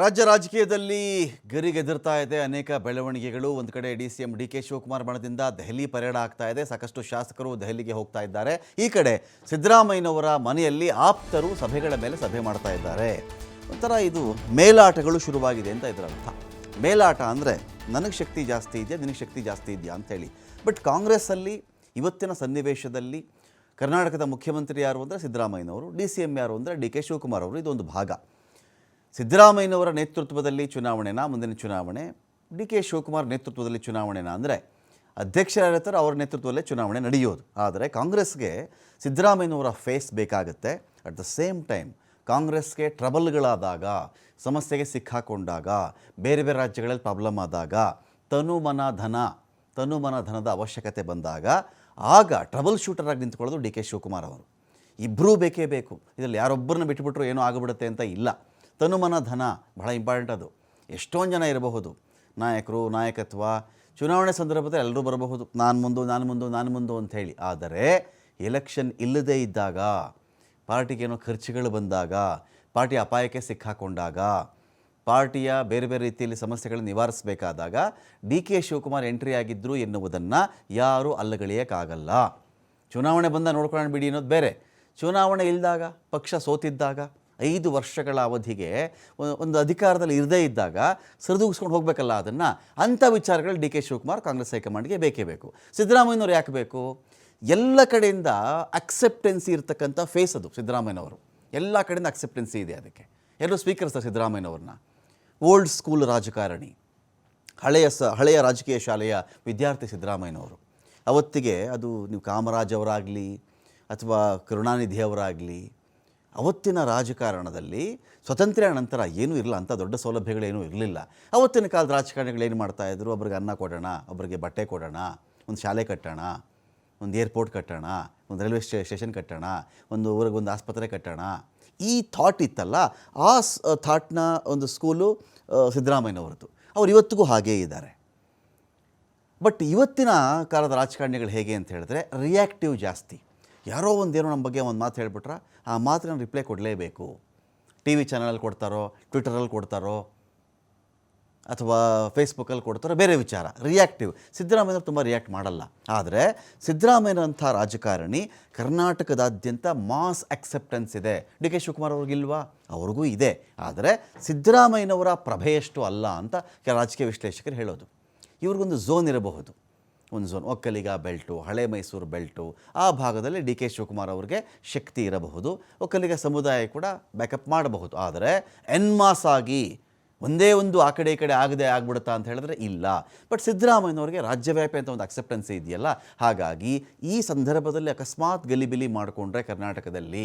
ರಾಜ್ಯ ರಾಜಕೀಯದಲ್ಲಿ ಗರಿಗೆದರ್ತಾ ಇದೆ. ಅನೇಕ ಬೆಳವಣಿಗೆಗಳು. ಒಂದು ಕಡೆ D C M D K Shivakumar ಬಣದಿಂದ Delhi ಪರ್ಯಡ ಆಗ್ತಾ ಇದೆ. ಸಾಕಷ್ಟು ಶಾಸಕರು ದೆಹಲಿಗೆ ಹೋಗ್ತಾ ಇದ್ದಾರೆ. ಈ ಕಡೆ ಸಿದ್ದರಾಮಯ್ಯನವರ ಮನೆಯಲ್ಲಿ ಆಪ್ತರು ಸಭೆಗಳ ಮೇಲೆ ಸಭೆ ಮಾಡ್ತಾ ಇದ್ದಾರೆ. ಒಂಥರ ಇದು ಮೇಲಾಟಗಳು ಶುರುವಾಗಿದೆ ಅಂತ ಇದರ ಅರ್ಥ. ಮೇಲಾಟ ಅಂದರೆ ನನಗೆ ಶಕ್ತಿ ಜಾಸ್ತಿ ಇದೆಯಾ, ನಿನಗೆ ಶಕ್ತಿ ಜಾಸ್ತಿ ಇದೆಯಾ ಅಂತೇಳಿ ಬಟ್ ಕಾಂಗ್ರೆಸ್ಸಲ್ಲಿ ಇವತ್ತಿನ ಸನ್ನಿವೇಶದಲ್ಲಿ ಕರ್ನಾಟಕದ ಮುಖ್ಯಮಂತ್ರಿ ಯಾರು ಅಂದರೆ ಸಿದ್ದರಾಮಯ್ಯನವರು, ಡಿ ಸಿ ಎಂ ಯಾರು ಅಂದರೆ ಡಿ ಕೆ ಶಿವಕುಮಾರ್ ಅವರು. ಇದೊಂದು ಭಾಗ. ಸಿದ್ದರಾಮಯ್ಯನವರ ನೇತೃತ್ವದಲ್ಲಿ ಚುನಾವಣೆನಾ, ಮುಂದಿನ ಚುನಾವಣೆ? ಡಿ ಕೆ ಶಿವಕುಮಾರ್ ನೇತೃತ್ವದಲ್ಲಿ ಚುನಾವಣೆನಾ? ಅಂದರೆ ಅಧ್ಯಕ್ಷರಾಗಿರ್ತಾರೆ ಅವರ ನೇತೃತ್ವದಲ್ಲೇ ಚುನಾವಣೆ ನಡೆಯೋದು. ಆದರೆ ಕಾಂಗ್ರೆಸ್ಗೆ ಸಿದ್ದರಾಮಯ್ಯನವರ ಫೇಸ್ ಬೇಕಾಗುತ್ತೆ. ಅಟ್ ದ ಸೇಮ್ ಟೈಮ್ ಕಾಂಗ್ರೆಸ್ಗೆ ಟ್ರಬಲ್ಗಳಾದಾಗ, ಸಮಸ್ಯೆಗೆ ಸಿಕ್ಕಾಕೊಂಡಾಗ, ಬೇರೆ ಬೇರೆ ರಾಜ್ಯಗಳಲ್ಲಿ ಪ್ರಾಬ್ಲಮ್ ಆದಾಗ, ತನು ಮನ ಧನ, ತನು ಮನ ಧನದ ಅವಶ್ಯಕತೆ ಬಂದಾಗ, ಆಗ ಟ್ರಬಲ್ ಶೂಟರ್ ಆಗಿ ನಿಂತ್ಕೊಳ್ಳೋದು ಡಿ ಕೆ ಶಿವಕುಮಾರ್ ಅವರು. ಇಬ್ಬರೂ ಬೇಕೇ ಬೇಕು. ಇದರಲ್ಲಿ ಯಾರೊಬ್ಬರನ್ನ ಬಿಟ್ಟುಬಿಟ್ರು ಏನೋ ಆಗಿಬಿಡುತ್ತೆ ಅಂತ ಇಲ್ಲ. ತನುಮನ ಧನ ಬಹಳ ಇಂಪಾರ್ಟೆಂಟ್ ಅದು. ಎಷ್ಟೊಂದು ಜನ ಇರಬಹುದು. ನಾಯಕರು, ನಾಯಕತ್ವ, ಚುನಾವಣೆ ಸಂದರ್ಭದಲ್ಲಿ ಎಲ್ಲರೂ ಬರಬಹುದು. ನಾನು ಮುಂದು ನಾನು ಮುಂದು ನಾನು ಮುಂದು ಅಂತ ಹೇಳಿ. ಆದರೆ ಎಲೆಕ್ಷನ್ ಇಲ್ಲದೇ ಇದ್ದಾಗ, ಪಾರ್ಟಿಗೆ ಏನೋ ಖರ್ಚುಗಳು ಬಂದಾಗ, ಪಾರ್ಟಿ ಅಪಾಯಕ್ಕೆ ಸಿಕ್ಕಾಕೊಂಡಾಗ, ಪಾರ್ಟಿಯ ಬೇರೆ ಬೇರೆ ರೀತಿಯಲ್ಲಿ ಸಮಸ್ಯೆಗಳನ್ನು ನಿವಾರಿಸಬೇಕಾದಾಗ, ಡಿ ಕೆ ಶಿವಕುಮಾರ್ ಎಂಟ್ರಿ ಆಗಿದ್ದರು ಎನ್ನುವುದನ್ನು ಯಾರೂ ಅಲ್ಲಗಳೆಯೋಕ್ಕಾಗಲ್ಲ. ಚುನಾವಣೆ ಬಂದ ನೋಡ್ಕೊಳ್ಳೋಣ ಬಿಡಿ ಅನ್ನೋದು ಬೇರೆ. ಚುನಾವಣೆ ಇಲ್ಲದಾಗ ಪಕ್ಷ ಸೋತಿದ್ದಾಗ ಐದು ವರ್ಷಗಳ ಅವಧಿಗೆ ಒಂದು ಅಧಿಕಾರದಲ್ಲಿ ಇರದೇ ಇದ್ದಾಗ ಸರಿದೂಗಿಸ್ಕೊಂಡು ಹೋಗಬೇಕಲ್ಲ ಅದನ್ನು ಅಂಥ ವಿಚಾರಗಳು ಡಿ ಕೆ ಶಿವಕುಮಾರ್ ಕಾಂಗ್ರೆಸ್ ಹೈಕಮಾಂಡ್ಗೆ ಬೇಕೇ ಬೇಕು. ಸಿದ್ದರಾಮಯ್ಯನವ್ರು ಯಾಕೆ ಬೇಕು? ಎಲ್ಲ ಕಡೆಯಿಂದ ಅಕ್ಸೆಪ್ಟೆನ್ಸಿ ಇರತಕ್ಕಂಥ ಫೇಸ್ ಅದು ಸಿದ್ದರಾಮಯ್ಯನವರು. ಎಲ್ಲ ಕಡೆಯಿಂದ ಅಕ್ಸೆಪ್ಟೆನ್ಸಿ ಇದೆ ಅದಕ್ಕೆ. ಎಲ್ಲರೂ ಸ್ವೀಕರಿಸ್ತಾರೆ ಸಿದ್ದರಾಮಯ್ಯನವ್ರನ್ನ. ಓಲ್ಡ್ ಸ್ಕೂಲ್ ರಾಜಕಾರಣಿ, ಹಳೆಯ ಸ, ಹಳೆಯ ರಾಜಕೀಯ ಶಾಲೆಯ ವಿದ್ಯಾರ್ಥಿ ಸಿದ್ದರಾಮಯ್ಯನವರು. ಅವತ್ತಿಗೆ ಅದು ನೀವು ಕಾಮರಾಜ್ ಅವರಾಗಲಿ ಅಥವಾ ಕರುಣಾನಿಧಿ ಅವರಾಗಲಿ ಅವತ್ತಿನ ರಾಜಕಾರಣದಲ್ಲಿ ಸ್ವತಂತ್ರ ನಂತರ ಏನೂ ಇರಲ್ಲ ಅಂಥ ದೊಡ್ಡ ಸೌಲಭ್ಯಗಳೇನೂ ಇರಲಿಲ್ಲ. ಅವತ್ತಿನ ಕಾಲದ ರಾಜಕಾರಣಿಗಳು ಏನು ಮಾಡ್ತಾಯಿದ್ರು ಒಬ್ರಿಗೆ ಅನ್ನ ಕೊಡೋಣ, ಒಬ್ರಿಗೆ ಬಟ್ಟೆ ಕೊಡೋಣ, ಒಂದು ಶಾಲೆ ಕಟ್ಟೋಣ, ಒಂದು ಏರ್ಪೋರ್ಟ್ ಕಟ್ಟೋಣ, ಒಂದು ರೈಲ್ವೆ ಸ್ಟೇ, ಸ್ಟೇಷನ್ ಕಟ್ಟೋಣ, ಒಂದು ಊರಿಗೆ ಒಂದು ಆಸ್ಪತ್ರೆ ಕಟ್ಟೋಣ. ಈ ಥಾಟ್ ಇತ್ತಲ್ಲ, ಆ ಥಾಟ್ನ ಒಂದು ಸ್ಕೂಲು ಸಿದ್ದರಾಮಯ್ಯನವ್ರದ್ದು. ಅವ್ರು ಇವತ್ತಿಗೂ ಹಾಗೇ ಇದ್ದಾರೆ. ಬಟ್ ಇವತ್ತಿನ ಕಾಲದ ರಾಜಕಾರಣಿಗಳು ಹೇಗೆ ಅಂತ ಹೇಳಿದ್ರೆ, ರಿಯಾಕ್ಟಿವ್ ಜಾಸ್ತಿ. ಯಾರೋ ಒಂದೇನೋ ನಮ್ಮ ಬಗ್ಗೆ ಒಂದು ಮಾತು ಹೇಳಿಬಿಟ್ರೆ ಆ ಮಾತಿನ ರಿಪ್ಲೈ ಕೊಡಲೇಬೇಕು. ಟಿ ವಿ ಚಾನಲಲ್ಲಿ ಕೊಡ್ತಾರೋ ಟ್ವಿಟರಲ್ಲಿ ಕೊಡ್ತಾರೋ, ಅಥವಾ ಫೇಸ್ಬುಕ್ಕಲ್ಲಿ ಕೊಡ್ತಾರೋ, ಬೇರೆ ವಿಚಾರ ರಿಯಾಕ್ಟಿವ್ ಸಿದ್ದರಾಮಯ್ಯವ್ರು ತುಂಬ ರಿಯಾಕ್ಟ್ ಮಾಡಲ್ಲ. ಆದರೆ ಸಿದ್ದರಾಮಯ್ಯನಂಥ ರಾಜಕಾರಣಿ ಕರ್ನಾಟಕದಾದ್ಯಂತ ಮಾಸ್ ಅಕ್ಸೆಪ್ಟೆನ್ಸ್ ಇದೆ. ಡಿ ಕೆ ಶಿವಕುಮಾರ್ ಅವ್ರಿಗಿಲ್ವಾ ಅವ್ರಿಗೂ ಇದೆ. ಆದರೆ ಸಿದ್ದರಾಮಯ್ಯನವರ ಪ್ರಭೆಯಷ್ಟು ಅಲ್ಲ ಅಂತ ಕೆಲ ರಾಜಕೀಯ ವಿಶ್ಲೇಷಕರು ಹೇಳೋದು. ಇವ್ರಿಗೊಂದು ಝೋನ್ ಇರಬಹುದು. ಒಂದು ಝೋನ್ ಒಕ್ಕಲಿಗ ಬೆಲ್ಟು, ಹಳೆ ಮೈಸೂರು ಬೆಲ್ಟು, ಆ ಭಾಗದಲ್ಲಿ ಡಿ ಕೆ ಶಿವಕುಮಾರ್ ಅವ್ರಿಗೆ ಶಕ್ತಿ ಇರಬಹುದು. ಒಕ್ಕಲಿಗ ಸಮುದಾಯ ಕೂಡ ಬ್ಯಾಕಪ್ ಮಾಡಬಹುದು. ಆದರೆ ಎನ್ಮಾಸ್ ಆಗಿ ಒಂದೇ ಒಂದು ಆ ಕಡೆ ಈ ಕಡೆ ಆಗದೆ ಆಗ್ಬಿಡುತ್ತಾ ಅಂತ ಹೇಳಿದ್ರೆ ಇಲ್ಲ. ಬಟ್ ಸಿದ್ದರಾಮಯ್ಯನವ್ರಿಗೆ ರಾಜ್ಯವ್ಯಾಪಿ ಅಂತ ಒಂದು ಅಕ್ಸೆಪ್ಟೆನ್ಸಿ ಇದೆಯಲ್ಲ. ಹಾಗಾಗಿ ಈ ಸಂದರ್ಭದಲ್ಲಿ ಅಕಸ್ಮಾತ್ ಗಲಿಬಿಲಿ ಮಾಡಿಕೊಂಡ್ರೆ ಕರ್ನಾಟಕದಲ್ಲಿ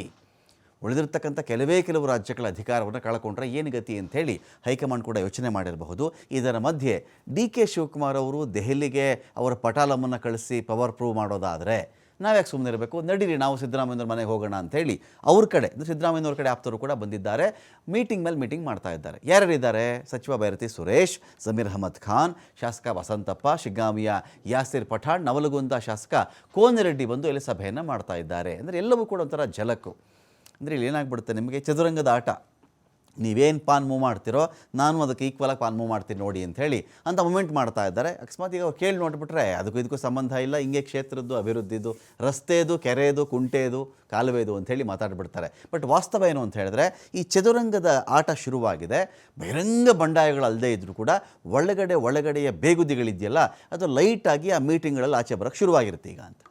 ಉಳಿದಿರ್ತಕ್ಕಂಥ ಕೆಲವೇ ಕೆಲವು ರಾಜ್ಯಗಳ ಅಧಿಕಾರವನ್ನು ಕಳ್ಕೊಂಡ್ರೆ ಏನು ಗತಿ ಅಂಥೇಳಿ ಹೈಕಮಾಂಡ್ ಕೂಡ ಯೋಚನೆ ಮಾಡಿರಬಹುದು. ಇದರ ಮಧ್ಯೆ ಡಿ ಕೆ ಶಿವಕುಮಾರ್ ಅವರು ದೆಹಲಿಗೆ ಅವರ ಪಟಾಲಮ್ಮನ್ನು ಕಳಿಸಿ ಪವರ್ ಪ್ರೂವ್ ಮಾಡೋದಾದರೆ ನಾವ್ಯಾಕೆ ಸುಮ್ಮನೆ ಇರಬೇಕು? ನಡೀರಿ, ನಾವು ಸಿದ್ದರಾಮಯ್ಯವ್ರ ಮನೆಗೆ ಹೋಗೋಣ ಅಂಥೇಳಿ ಅವ್ರ ಕಡೆ, ಅಂದರೆ ಸಿದ್ದರಾಮಯ್ಯನವ್ರ ಕಡೆ ಆಪ್ತರು ಕೂಡ ಬಂದಿದ್ದಾರೆ. ಮೀಟಿಂಗ್ ಮೇಲೆ ಮೀಟಿಂಗ್ ಮಾಡ್ತಾ ಇದ್ದಾರೆ. ಯಾರ್ಯಾರಿದ್ದಾರೆ? ಸಚಿವ ಭೈರತಿ ಸುರೇಶ್ ಸಮೀರ್ ಅಹಮದ್ ಖಾನ್, ಶಾಸಕ ವಸಂತಪ್ಪ, ಶಿಗ್ಗಾಮಿಯ ಯಾಸಿರ್ ಪಠಾಣ್, ನವಲಗುಂದ ಶಾಸಕ ಕೋನರೆಡ್ಡಿ ಬಂದು ಇಲ್ಲಿ ಸಭೆಯನ್ನು ಮಾಡ್ತಾ ಇದ್ದಾರೆ. ಅಂದರೆ ಎಲ್ಲವೂ ಕೂಡ ಒಂಥರ ಝಲಕ್ಕು. ಅಂದರೆ ಇಲ್ಲಿ ಏನಾಗ್ಬಿಡುತ್ತೆ? ನಿಮಗೆ ಚದುರಂಗದ ಆಟ. ನೀವೇನು ಪಾನ್ ಮೂವ್ ಮಾಡ್ತಿರೋ, ನಾನು ಅದಕ್ಕೆ ಈಕ್ವಲಾಗಿ ಪಾನ್ ಮೂವ್ ಮಾಡ್ತೀನಿ ನೋಡಿ ಅಂತ ಹೇಳಿ ಅಂತ ಮೂಮೆಂಟ್ ಮಾಡ್ತಾ ಇದ್ದಾರೆ. ಅಕಸ್ಮಾತ್ ಈಗ ಅವ್ರು ಕೇಳಿ ನೋಡಿಬಿಟ್ರೆ ಅದಕ್ಕೂ ಇದಕ್ಕೂ ಸಂಬಂಧ ಇಲ್ಲ. ಹಿಂಗೆ ಕ್ಷೇತ್ರದ್ದು, ಅಭಿವೃದ್ಧಿದು, ರಸ್ತೆದು, ಕೆರೆದು, ಕುಂಟೆದು, ಕಾಲುವೆದು ಅಂಥೇಳಿ ಮಾತಾಡ್ಬಿಡ್ತಾರೆ. ಬಟ್ ವಾಸ್ತವ ಏನು ಅಂತ ಹೇಳಿದ್ರೆ, ಈ ಚದುರಂಗದ ಆಟ ಶುರುವಾಗಿದೆ. ಬಹಿರಂಗ ಬಂಡಾಯಗಳು ಅಲ್ಲದೆ ಇದ್ದರೂ ಕೂಡ ಒಳಗಡೆ ಒಳಗಡೆಯ ಬೇಗುದಿಗಳಿದೆಯಲ್ಲ, ಅದು ಲೈಟಾಗಿ ಆ ಮೀಟಿಂಗ್ಗಳಲ್ಲಿ ಆಚೆ ಬರೋಕ್ಕೆ ಶುರುವಾಗಿರುತ್ತೆ ಈಗ ಅಂತ.